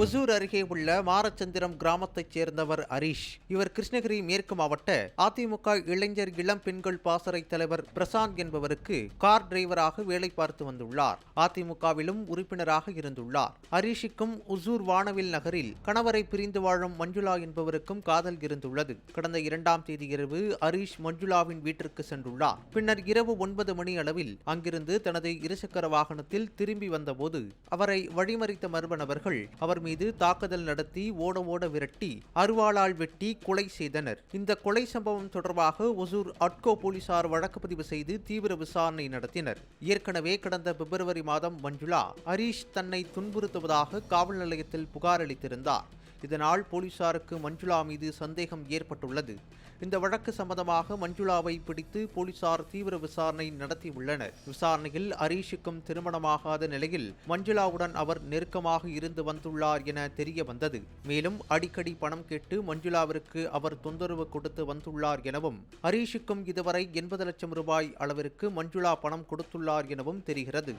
ஒசூர் அருகே உள்ள மாரச்சந்திரம் கிராமத்தைச் சேர்ந்தவர் ஹரீஷ். இவர் கிருஷ்ணகிரி மேற்கு மாவட்ட அதிமுக இளைஞர் இளம் பெண்கள் பாசறை தலைவர் பிரசாந்த் என்பவருக்கு கார் டிரைவராக வேலை பார்த்து வந்துள்ளார். அதிமுகவிலும் உறுப்பினராக இருந்துள்ளார். ஹரீஷுக்கும் ஒசூர் வானவில் நகரில் கணவரை பிரிந்து வாழும் மஞ்சுளா என்பவருக்கும் காதல் இருந்துள்ளது. கடந்த இரண்டாம் தேதி இரவு ஹரீஷ் மஞ்சுளாவின் வீட்டிற்கு சென்றுள்ளார். பின்னர் இரவு ஒன்பது மணி அளவில் அங்கிருந்து தனது இருசக்கர வாகனத்தில் திரும்பி வந்தபோது அவரை வழிமறித்த மர்ம நபர்கள் அவர் மீது தாக்குதல் நடத்தி ஓட ஓட விரட்டி அருவாளால் வெட்டி கொலை செய்தனர். இந்த கொலை சம்பவம் தொடர்பாக ஒசூர் அட்கோ போலீசார் வழக்கு பதிவு செய்து தீவிர விசாரணை நடத்தினர். ஏற்கனவே கடந்த பிப்ரவரி மாதம் மஞ்சுளா ஹரீஷ் தன்னை துன்புறுத்துவதாக காவல் நிலையத்தில் புகார் அளித்திருந்தார். இதனால் போலீசாருக்கு மஞ்சுளா மீது சந்தேகம் ஏற்பட்டுள்ளது. இந்த வழக்கு சம்பந்தமாக மஞ்சுளாவை பிடித்து போலீசார் தீவிர விசாரணை நடத்தியுள்ளனர். விசாரணையில் ஹரீஷுக்கும் திருமணமாகாத நிலையில் மஞ்சுளாவுடன் அவர் நெருக்கமாக இருந்து வந்துள்ளார் என தெரிய வந்தது. மேலும் அடிக்கடி பணம் கேட்டு மஞ்சுளாவிற்கு அவர் தொந்தரவு கொடுத்து வந்துள்ளார் எனவும் ஹரீஷுக்கும் இதுவரை எண்பது லட்சம் ரூபாய் அளவிற்கு மஞ்சுளா பணம் கொடுத்துள்ளார் எனவும் தெரிகிறது.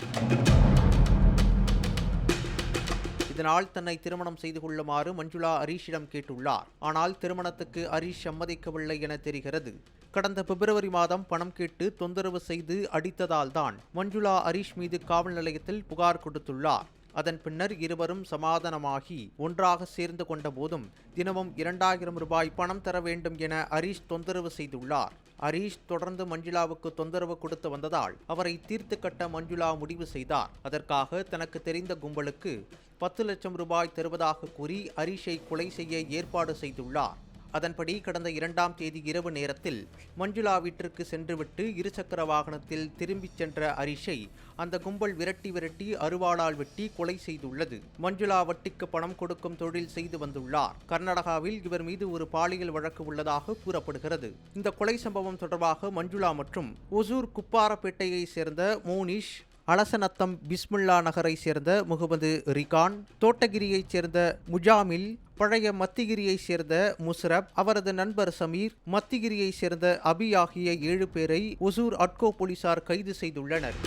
இதனால் தன்னை திருமணம் செய்து கொள்ளுமாறு மஞ்சுளா ஹரீஷிடம் கேட்டுள்ளார். ஆனால் திருமணத்துக்கு ஹரீஷ் சம்மதிக்கவில்லை என தெரிகிறது. கடந்த பிப்ரவரி மாதம் பணம் கேட்டு தொந்தரவு செய்து அடித்ததால் தான் மஞ்சுளா ஹரீஷ் மீது காவல் நிலையத்தில் புகார் கொடுத்துள்ளார். அதன் பின்னர் இருவரும் சமாதானமாகி ஒன்றாக சேர்ந்து கொண்ட போதும் தினமும் இரண்டாயிரம் ரூபாய் பணம் தர வேண்டும் என ஹரீஷ் தொந்தரவு செய்துள்ளார். ஹரீஷ் தொடர்ந்து மஞ்சுளாவுக்கு தொந்தரவு கொடுத்து வந்ததால் அவரை தீர்த்து கட்ட மஞ்சுளா முடிவு செய்தார். அதற்காக தனக்கு தெரிந்த கும்பலுக்கு பத்து லட்சம் ரூபாய் தருவதாக கூறி ஹரீஷை கொலை செய்ய ஏற்பாடு செய்துள்ளார். அதன்படி கடந்த இரண்டாம் தேதி இரவு நேரத்தில் மஞ்சுளா வீட்டிற்கு சென்றுவிட்டு இருசக்கர வாகனத்தில் திரும்பிச் சென்ற ஹரிஷை அந்த கும்பல் விரட்டி விரட்டி அருவாளால் வெட்டி கொலை செய்துள்ளது. மஞ்சுளா வட்டிக்கு பணம் கொடுக்கும் தொழில் செய்து வந்துள்ளார். கர்நாடகாவில் இவர் மீது ஒரு பாலியல் வழக்கு உள்ளதாக கூறப்படுகிறது. இந்த கொலை சம்பவம் தொடர்பாக மஞ்சுளா மற்றும் ஒசூர் குப்பாரப்பேட்டையை சேர்ந்த மோனிஷ் அலசநத்தம் பிஸ்முல்லா நகரை சேர்ந்த முகமது ரிகான் தோட்டகிரியைச் சேர்ந்த முஜாமில் பழைய மத்திகிரியைச் சேர்ந்த முஸ்ரப் அவரது நண்பர் சமீர் மத்திகிரியைச் சேர்ந்த அபி ஆகிய ஏழு பேரை ஒசூர் அட்கோ போலீசார் கைது செய்துள்ளனர்.